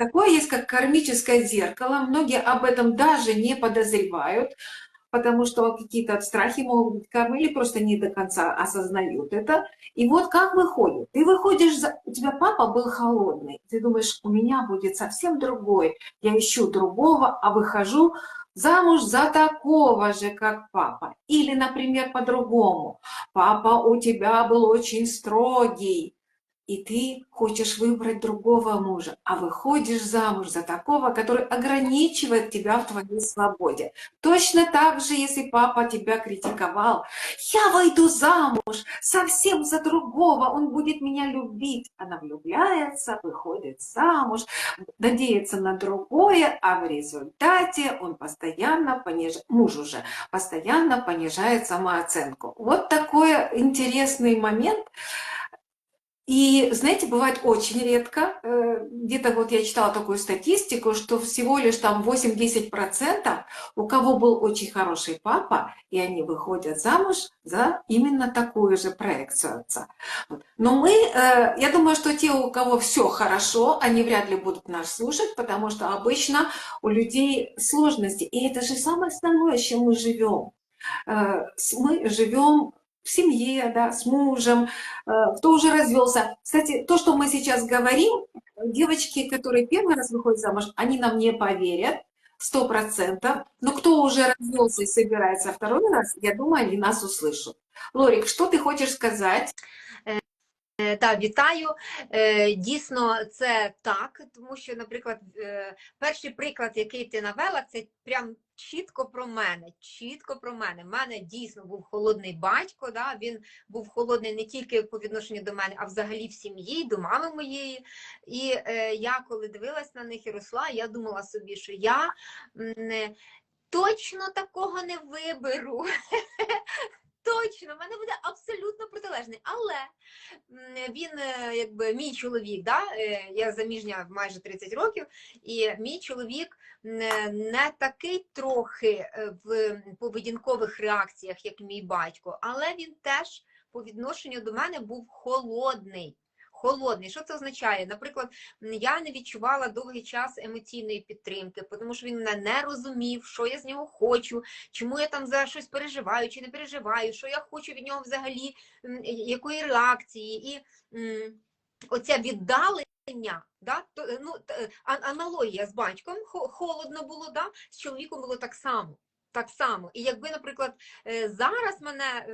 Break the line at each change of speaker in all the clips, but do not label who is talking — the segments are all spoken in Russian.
такое есть, как кармическое зеркало. Многие об этом даже не подозревают, потому что какие-то страхи могут быть кармы или просто не до конца осознают это. И вот как выходит? Ты выходишь, за... у тебя папа был холодный, ты думаешь, у меня будет совсем другой, я ищу другого, а выхожу замуж за такого же, как папа. Или, например, по-другому. Папа у тебя был очень строгий, и ты хочешь выбрать другого мужа, а выходишь замуж за такого, который ограничивает тебя в твоей свободе. Точно так же, если папа тебя критиковал, я выйду замуж совсем за другого, он будет меня любить. Она влюбляется, выходит замуж, надеется на другое, а в результате он постоянно понижает, муж уже постоянно понижает самооценку. Вот такой интересный момент, и, знаете, бывает очень редко, э, где-то вот я читала такую статистику, что всего лишь там 8-10% у кого был очень хороший папа, и они выходят замуж за именно такую же проекцию отца. Но мы, э, я думаю, что те, у кого все хорошо, они вряд ли будут нас слушать, потому что обычно у людей сложности. И это же самое основное, с чем мы живем. Э, мы живем в семье, да, с мужем, э, кто уже развелся. Кстати, то, что мы сейчас говорим, девочки, которые первый раз выходят замуж, они нам не поверят, сто процентов. Но кто уже развелся и собирается второй раз, я думаю, они нас услышат. Лорик, что ты хочешь сказать?
Е, та вітаю. Е, дійсно, це так, тому що, наприклад, е, перший приклад, який ти навела, це прям чітко про мене. Чітко про мене. У мене дійсно був холодний батько. Да? Він був холодний не тільки по відношенню до мене, а взагалі в сім'ї, до мами моєї. І я, коли дивилась на них і росла, я думала собі, що я. М, Точно такого не виберу. Точно, в мене буде абсолютно протилежний. Але він, е, якби мій чоловік, да? Е, я заміжня майже 30 років, і мій чоловік не такий трохи е, в поведінкових реакціях, як мій батько, але він теж по відношенню до мене був холодний холодний. Що це означає? Наприклад, я не відчувала довгий час емоційної підтримки, тому що він мене не розумів, що я з нього хочу, чому я там за щось переживаю чи не переживаю, що я хочу від нього взагалі, якої реакції. І оця віддалення. Да? Ну, Аналогія з батьком холодно було, да? з чоловіком було так само так само. І якби, наприклад, е, зараз мене е,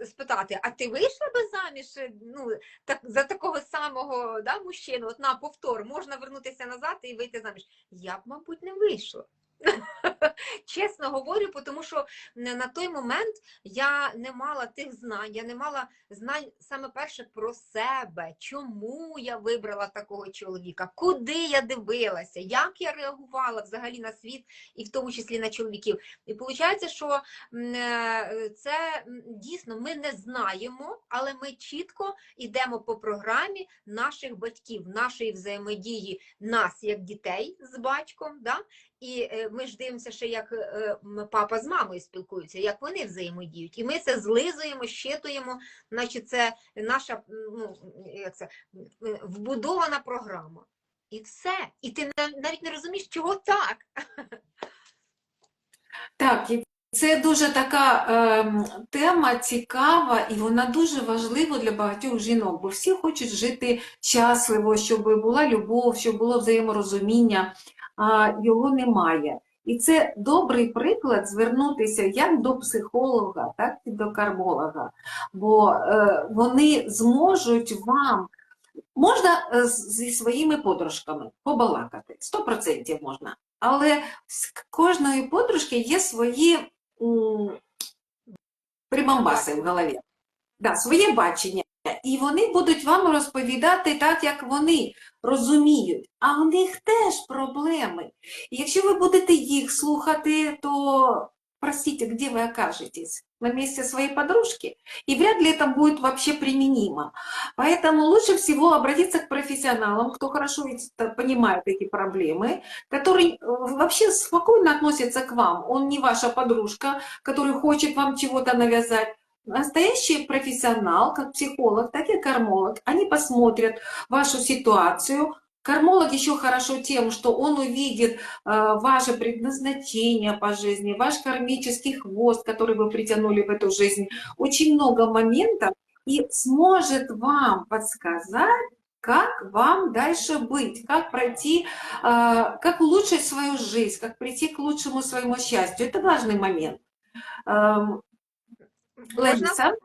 е, спитати, а ти вийшла би заміж ну, так, за такого самого да, мужчину, от на повтор, можна вернутися назад і вийти заміж? Я б, мабуть, не вийшла. Чесно говорю, тому що на той момент я не мала тих знань, я не мала знань саме перше про себе, чому я вибрала такого чоловіка, куди я дивилася, як я реагувала взагалі на світ, і в тому числі на чоловіків. І виходить, що е, це дійсно ми не знаємо, але ми чітко йдемо по програмі наших батьків, нашої взаємодії нас як дітей з батьком. да? І е, ми ж дивимося, ще як е, папа з мамою спілкуються, як вони взаємодіють. І ми це злизуємо, щитуємо, значить це наша ну, як це, вбудована програма. І все. І ти навіть не розумієш, чого так.
Так, це дуже така е, тема цікава, і вона дуже важлива для багатьох жінок, бо всі хочуть жити щасливо, щоб була любов, щоб було взаєморозуміння його немає. І це добрий приклад звернутися як до психолога, так і до кармолога, бо е, вони зможуть вам, можна е, зі своїми подружками побалакати, 100% можна, але з кожної подружки є свої прибамбаси в голові, да, своє бачення. І вони будуть вам розповідати так, як вони розуміють, а в них теж проблеми. І якщо ви будете їх слухати, то простите, где вы окажетесь? На месте своей подружки? И вряд ли это будет вообще применимо. Поэтому лучше всего обратиться к профессионалам, кто хорошо понимает эти проблемы, который э, вообще спокойно относится к вам. Он не ваша подружка, который хочет вам чего-то навязать. Настоящий профессионал, как психолог, так и кормолог, они посмотрят вашу ситуацию, Кармолог еще хорошо тем, что он увидит э, ваше предназначение по жизни, ваш кармический хвост, который вы притянули в эту жизнь, очень много моментов, и сможет вам подсказать, как вам дальше быть, как пройти, э, как улучшить свою жизнь, как прийти к лучшему своему счастью. Это важный момент. Эм, Лариса?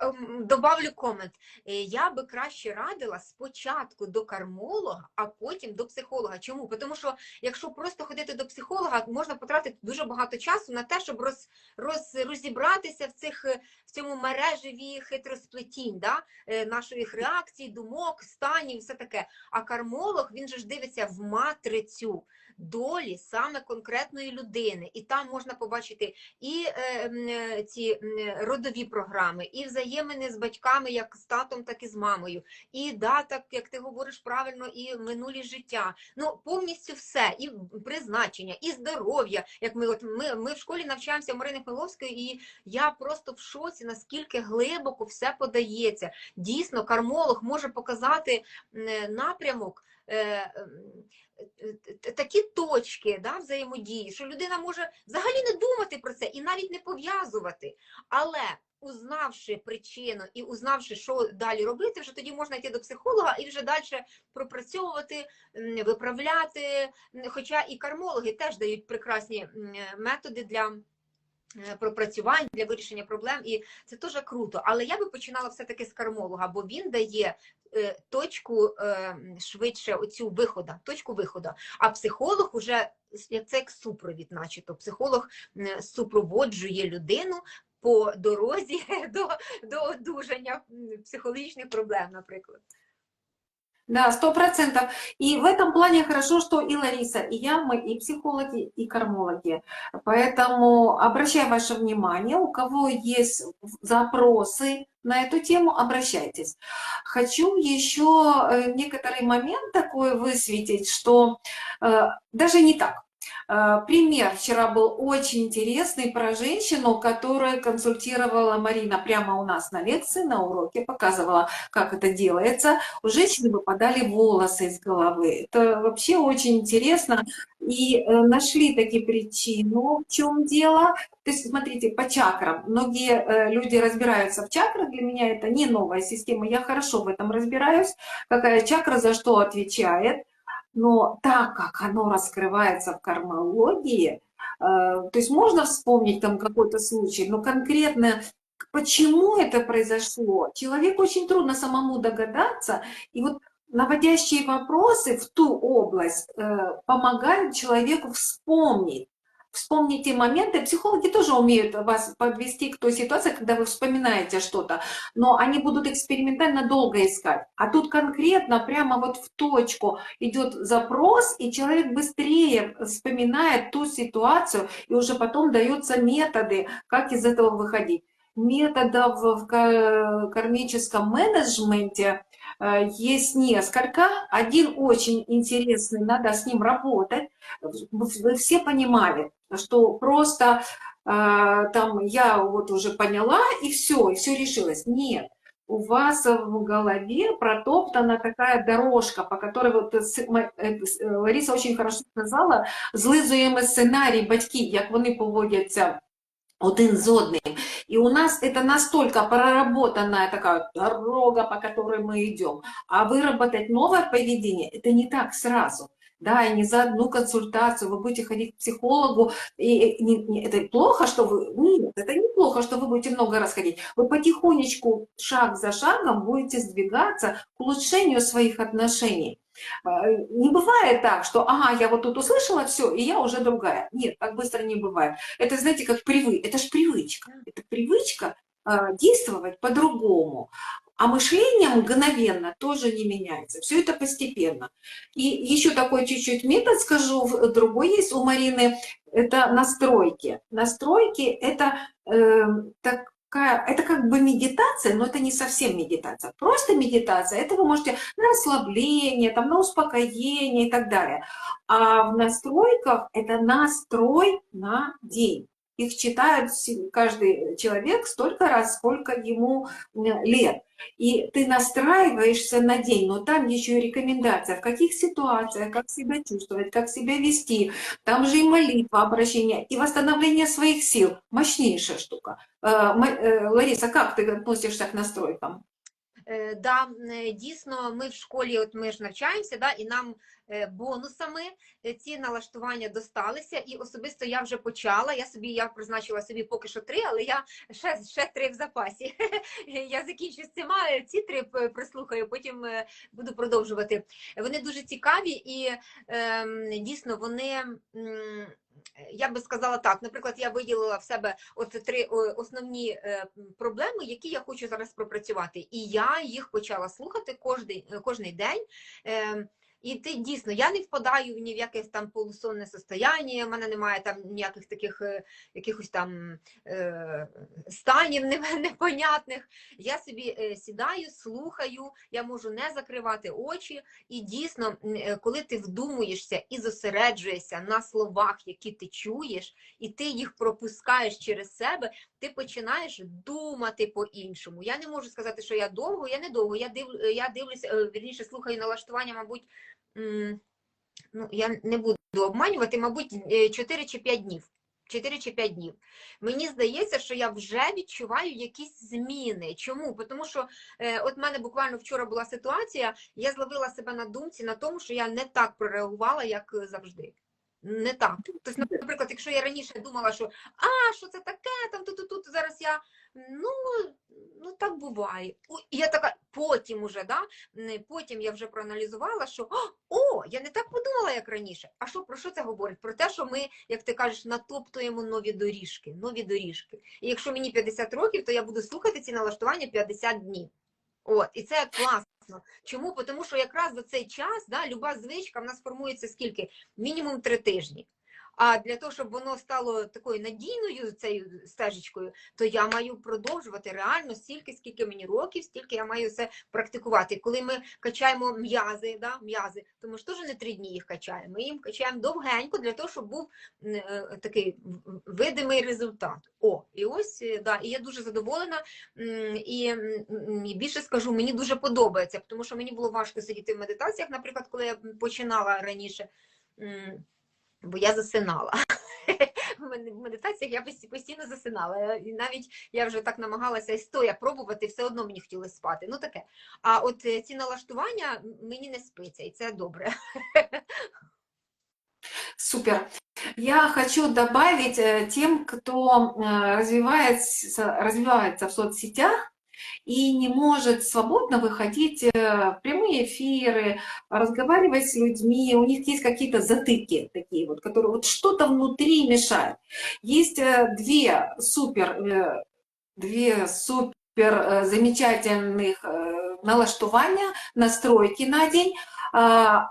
Ем, добавлю комент. Е, Я би краще радила спочатку до кармолога, а потім до психолога. Чому? Тому що якщо просто ходити до психолога, можна потратити дуже багато часу на те, щоб роз, роз, розібратися в цих е, в цьому мережеві хитросплетінь, да? е, наших реакцій, думок, станів, все таке. А кармолог він же ж дивиться в матрицю долі саме конкретної людини, і там можна побачити і е, е, ці е, родові програми, і взаємини з батьками, як з татом, так і з мамою, і да, так як ти говориш правильно, і минулі життя. Ну повністю все, і призначення, і здоров'я. Як ми от ми, ми в школі навчаємося Марини Хмеловської, і я просто в шоці, наскільки глибоко все подається. Дійсно, кармолог може показати е, напрямок. Е, м, т- такі точки да, взаємодії, що людина може взагалі не думати про це і навіть не пов'язувати. Але узнавши причину і узнавши, що далі робити, вже тоді можна йти до психолога і вже далі пропрацьовувати, виправляти. Хоча і кармологи теж дають прекрасні методи для. Е, Пропрацювань для вирішення проблем, і це теж круто. Але я би починала все-таки з кармолога, бо він дає е, точку е, швидше оцю виходу, точку виходу. А психолог уже як це як супровід, начебто. Психолог супроводжує людину по дорозі до, до одужання психологічних проблем, наприклад.
Да, сто процентов. И в этом плане хорошо, что и Лариса, и я, мы и психологи, и кармологи. Поэтому обращаю ваше внимание, у кого есть запросы на эту тему, обращайтесь. Хочу еще э, некоторый момент такой высветить, что э, даже не так. Э, Пример вчера был очень интересный про женщину, которая консультировала Марина прямо у нас на лекции, на уроке, показывала, как это делается. У женщины выпадали волосы из головы. Это вообще очень интересно. И э, нашли таки причину, в чем дело. То есть, смотрите, по чакрам. Многие э, люди разбираются в чакрах. Для меня это не новая система. Я хорошо в этом разбираюсь. Какая чакра за что отвечает. Но так как оно раскрывается в кармологии, э, то есть можно вспомнить там какой-то случай, но конкретно почему это произошло, человеку очень трудно самому догадаться. И вот наводящие вопросы в ту область э, помогают человеку вспомнить. Вспомнить те моменты. Психологи тоже умеют вас подвести к той ситуации, когда вы вспоминаете что-то, но они будут экспериментально долго искать. А тут конкретно, прямо вот в точку идет запрос, и человек быстрее вспоминает ту ситуацию, и уже потом даются методы, как из этого выходить. Методов в ка- кармическом менеджменте есть несколько. Один очень интересный, надо с ним работать. Вы все понимали, что просто э, там я вот уже поняла, и все, и все решилось. Нет, у вас в голове протоптана такая дорожка, по которой вот с- м- е, с- е, Лариса очень хорошо сказала, злизуємо сценарій батьків, як вони поводяться один з одним. И у нас это настолько проработанная такая дорога, по которой мы идем. А выработать новое поведение, это не так сразу. Да, и не за одну консультацию вы будете ходить к психологу. И не- не- это плохо, что вы... Нет, это не плохо, что вы будете много раз ходить. Вы потихонечку, шаг за шагом будете сдвигаться к улучшению своих отношений. Э, Не бывает так, что, ага, я вот тут услышала все, и я уже другая. Нет, так быстро не бывает. Это, знаете, как привы... Это ж привычка. Это привычка э, действовать по-другому. А мышление мгновенно тоже не меняется. Все это постепенно. И еще такой чуть-чуть метод скажу, другой есть у Марины, это настройки. Настройки – это э, это как бы медитация, но это не совсем медитация. Просто медитация – это вы можете на расслабление, там, на успокоение и так далее. А в настройках это настрой на день. их читают все- каждый человек столько раз, сколько ему м, лет. И ты настраиваешься на день, но там еще и рекомендация, в каких ситуациях, как себя чувствовать, как себя вести. Там же и молитва, обращение, и восстановление своих сил. Мощнейшая штука. Э, ма- э, Лариса, как ты относишься к настройкам?
Е, Да, е, дійсно, ми в школі, от ми ж навчаємося, да, і нам е, бонусами е, ці налаштування досталися. І особисто я вже почала. Я собі я призначила собі поки що три, але я ще, ще три в запасі. Я закінчу з цими, е, ці три прослухаю, потім е, буду продовжувати. Вони дуже цікаві і ем, дійсно вони. Я би сказала так, наприклад, я виділила в себе от три основні е, проблеми, які я хочу зараз пропрацювати. І я їх почала слухати кожний, кожний день. І ти дійсно, я не впадаю ні в якесь там полусонне состояння, в мене немає там ніяких таких е, якихось там е, станів непонятних. Я собі е, сідаю, слухаю, я можу не закривати очі. І дійсно, е, коли ти вдумуєшся і зосереджуєшся на словах, які ти чуєш, і ти їх пропускаєш через себе, ти починаєш думати по-іншому. Я не можу сказати, що я довго, я не довго. Я див, я дивлюся, вірніше слухаю налаштування, мабуть, ну я не буду обманювати, мабуть, 4 чи 5 днів. 4 чи 5 днів. Мені здається, що я вже відчуваю якісь зміни. Чому? Тому що е, от в мене буквально вчора була ситуація, я зловила себе на думці на тому, що я не так прореагувала, як е, завжди. Не так. Тобто, наприклад, якщо я раніше думала, що а, що це таке, там тут, тут, тут, зараз я ну, ну так буває. І я така, потім уже, да, потім я вже проаналізувала, що о, я не так подумала, як раніше. А що про що це говорить? Про те, що ми, як ти кажеш, натоптуємо нові доріжки, нові доріжки. І якщо мені 50 років, то я буду слухати ці налаштування 50 днів. От, і це класно. Чому? Тому що якраз за цей час да, люба звичка в нас формується скільки? Мінімум три тижні. А для того, щоб воно стало такою надійною цією стежечкою, то я маю продовжувати реально стільки, скільки мені років, стільки я маю це практикувати. Коли ми качаємо м'язи, да, м'язи, то ми ж теж не три дні їх качаємо. Ми їм качаємо довгенько для того, щоб був е, такий видимий результат. О, і ось е, да, і я дуже задоволена. І більше скажу, мені дуже подобається, тому що мені було важко сидіти в медитаціях, наприклад, коли я починала раніше. Бо я засинала. В медитаціях я постійно засинала. І навіть я вже так намагалася і стоя пробувати, все одно мені хотілося спати. Ну таке. А от е, ці налаштування мені не спиться, і це добре.
Супер. Я хочу добавить э, тем, кто э, развивается, развивается в соцсетях и не может свободно выходить э, в прямые эфиры, разговаривать с людьми, у них есть какие-то затыки такие вот, которые вот что-то внутри мешает. Есть э, две супер, э, две супер замечательных налаштування, настройки на день. А,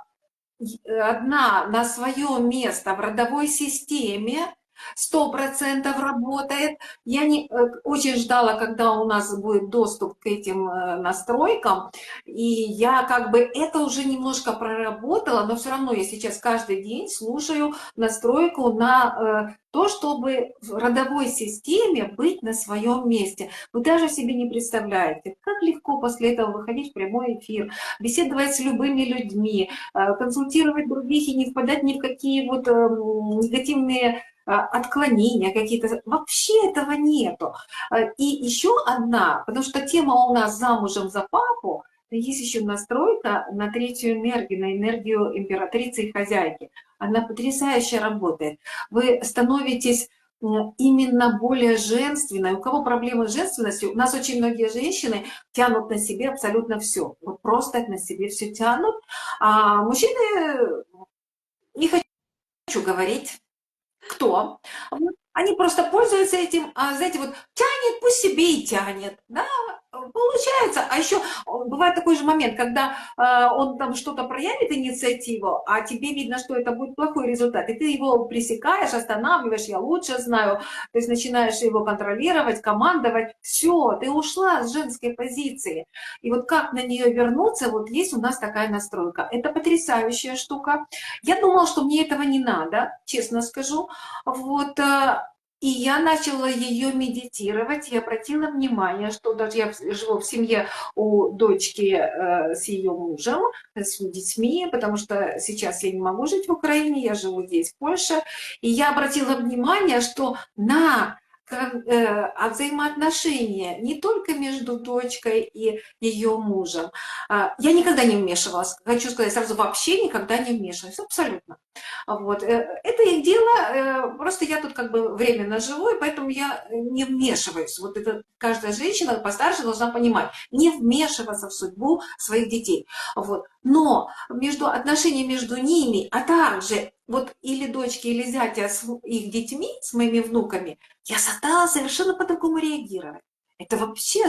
одна на свое место в родовой системе, сто процентов работает. Я не, э, очень ждала, когда у нас будет доступ к этим э, настройкам, и я как бы это уже немножко проработала, но все равно я сейчас каждый день слушаю настройку на э, то, чтобы в родовой системе быть на своем месте. Вы даже себе не представляете, как легко после этого выходить в прямой эфир, беседовать с любыми людьми, консультировать других и не впадать ни в какие вот эм, негативные отклонения какие-то. Вообще этого нету. Э, И еще одна, потому что тема у нас замужем за папу, есть еще настройка на третью энергию, на энергию императрицы и хозяйки. Она потрясающе работает. Вы становитесь именно более женственной. У кого проблемы с женственностью? У нас очень многие женщины тянут на себе абсолютно все. Вот просто на себе все тянут. А мужчины, не хочу говорить, кто. Вот. Они просто пользуются этим, а, знаете, вот тянет, пусть себе и тянет, да, получается. А еще бывает такой же момент, когда э, он там что-то проявит инициативу, а тебе видно, что это будет плохой результат, и ты его пресекаешь, останавливаешь, я лучше знаю, то есть начинаешь его контролировать, командовать, все, ты ушла с женской позиции. И вот как на нее вернуться, вот есть у нас такая настройка. Это потрясающая штука. Я думала, что мне этого не надо, честно скажу. Вот, э, И я начала ее медитировать и обратила внимание, что даже я живу в семье у дочки э, с ее мужем, с детьми, потому что сейчас я не могу жить в Украине, я живу здесь, в Польше. И я обратила внимание, что на э, а взаимоотношения не только между дочкой и ее мужем. А, Я никогда не вмешивалась. Хочу сказать сразу, вообще никогда не вмешивалась. Абсолютно. Вот. э, Это их дело, э, просто я тут как бы временно живу, и поэтому я не вмешиваюсь. Вот это каждая женщина постарше должна понимать, не вмешиваться в судьбу своих детей. Вот. Но между отношения между ними, а также вот или дочки, или зятя с их детьми, с моими внуками, я стала совершенно по-другому реагировать. Это вообще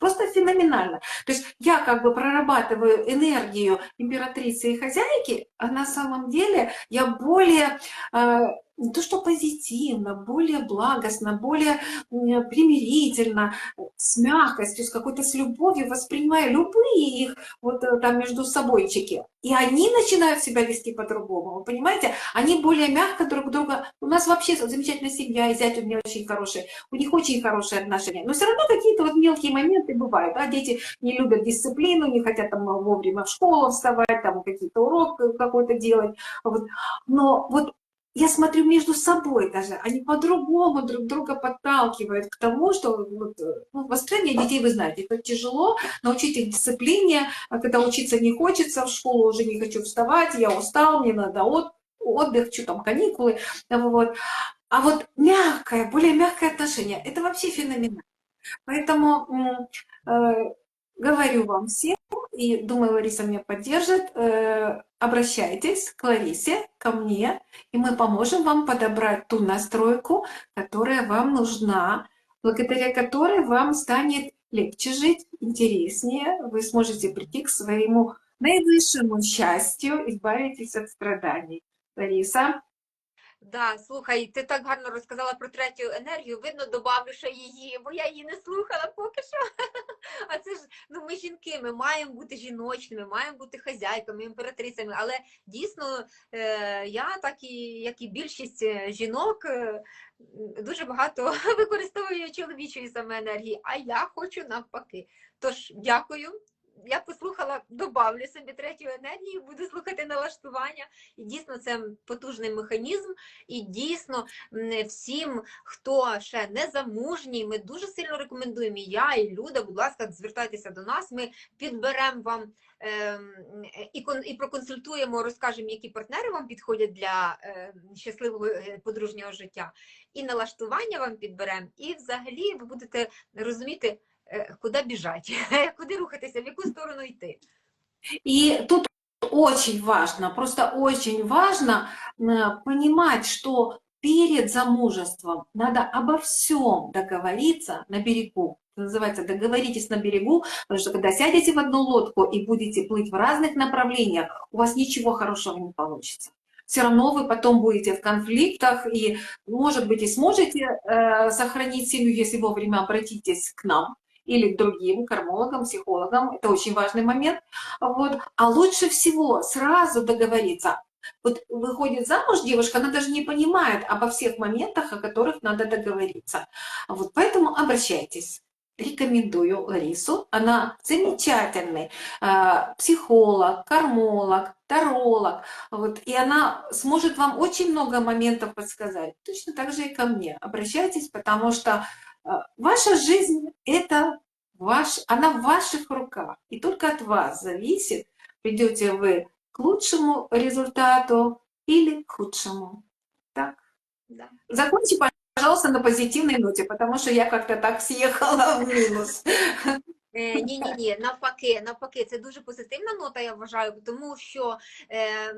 просто феноменально. То есть я как бы прорабатываю энергию императрицы и хозяйки, а на самом деле я более э, не то что позитивно, более благостно, более примирительно, с мягкостью, с какой-то с любовью воспринимаю любые их вот э, там между собойчики. И они начинают себя вести по-другому, вы понимаете? Они более мягко друг друга... У нас вообще замечательная семья, и зять у меня очень хороший, у них очень хорошие отношения. Но все равно какие-то вот мелкие моменты бывают. Да? Дети не любят дисциплину, не хотят там вовремя в школу вставать, там какие-то урок какой-то делать. Вот. Но вот я смотрю между собой даже, они по-другому друг друга подталкивают к тому, что вот, э, ну, воспитание детей, вы знаете, это тяжело, научить их дисциплине, а когда учиться не хочется, в школу уже не хочу вставать, я устал, мне надо от, отдых, что там, каникулы, вот. А вот мягкое, более мягкое отношение, это вообще феноменально. Поэтому э, говорю вам всем, и думаю, Лариса меня поддержит, э, обращайтесь к Ларисе, ко мне, и мы поможем вам подобрать ту настройку, которая вам нужна, благодаря которой вам станет легче жить, интереснее, вы сможете прийти к своему наивысшему счастью, избавитесь от страданий. Лариса?
Да, слухай, ти так гарно розказала про третю енергію. Видно, добавлю ще її, бо я її не слухала поки що. А це ж ну ми жінки, ми маємо бути жіночними, маємо бути хазяйками, імператрицями. Але дійсно е, я, так і як і більшість е, жінок, е, дуже багато використовую чоловічої саме енергії, а я хочу навпаки. Тож дякую. Я послухала, добавлю собі третю енергію, буду слухати налаштування. І дійсно це потужний механізм. І дійсно м, всім, хто ще не замужній, ми дуже сильно рекомендуємо. І я, і Люда, будь ласка, звертайтеся до нас. Ми підберемо вам ем, і, кон- і проконсультуємо, розкажемо, які партнери вам підходять для е, щасливого е, подружнього життя. І налаштування вам підберемо, і взагалі ви будете розуміти, куди біжать, куди рухатися, в яку сторону йти.
И тут очень важно, просто очень важно э, понимать, что перед замужеством надо обо всем договориться на берегу. Это называется договоритесь на берегу, потому что когда сядете в одну лодку и будете плыть в разных направлениях, у вас ничего хорошего не получится. Все равно вы потом будете в конфликтах и, может быть, и сможете э, сохранить семью, если вовремя обратитесь к нам или к другим кармологам, психологам. Это очень важный момент. Вот. А лучше всего сразу договориться. Вот выходит замуж девушка, она даже не понимает обо всех моментах, о которых надо договориться. Вот поэтому обращайтесь. Рекомендую Ларису. Она замечательный э, психолог, кармолог, таролог. Вот, и она сможет вам очень много моментов подсказать. Точно так же и ко мне. Обращайтесь, потому что ваша жизнь – это ваш, она в ваших руках. И только от вас зависит, придете вы к лучшему результату или к худшему. Так.
Да.
Закончи, пожалуйста, на позитивной ноте, потому что я как-то так съехала в минус.
Ні, ні, ні, навпаки, навпаки, це дуже позитивна нота, я вважаю, тому що е,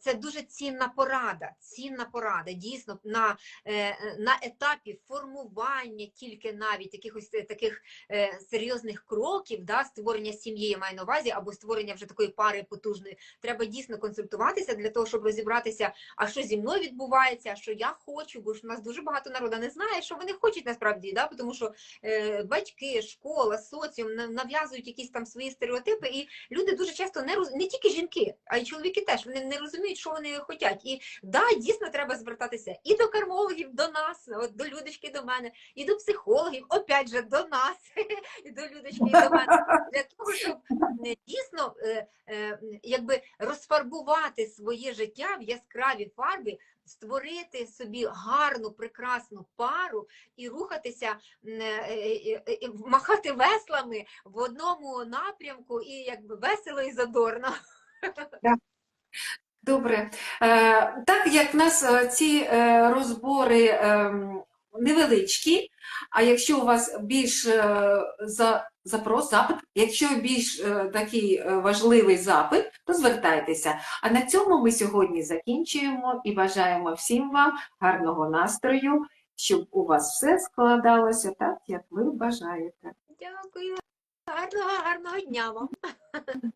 це дуже цінна порада. Цінна порада. Дійсно, на, е, на етапі формування тільки навіть якихось е, таких е, серйозних кроків, да, створення сім'ї, я маю на увазі, або створення вже такої пари потужної, треба дійсно консультуватися для того, щоб розібратися, а що зі мною відбувається, що я хочу, бо ж у нас дуже багато народу не знає, що вони хочуть насправді, да, тому що е, батьки, школа, соціум на- нав'язують якісь там свої стереотипи, і люди дуже часто не роз... не тільки жінки, а й чоловіки теж вони не розуміють, що вони хочуть. І да, дійсно треба звертатися і до кармологів, до нас, от до Людочки, до мене, і до психологів, опять же, до нас, і до Людочки, і до мене, для того, щоб е, дійсно е, е, якби розфарбувати своє життя в яскраві фарби, створити собі гарну, прекрасну пару і рухатися, е, е, е, махати веслами в одному напрямку і якби весело і задорно.
Добре. Так як в нас ці розбори ем, невеличкі, а якщо у вас більш за запрос, запит, якщо більш е, такий е, важливий запит, то звертайтеся. А на цьому ми сьогодні закінчуємо і бажаємо всім вам гарного настрою, щоб у вас все складалося так, як ви бажаєте.
Дякую. Гарного, гарного дня вам.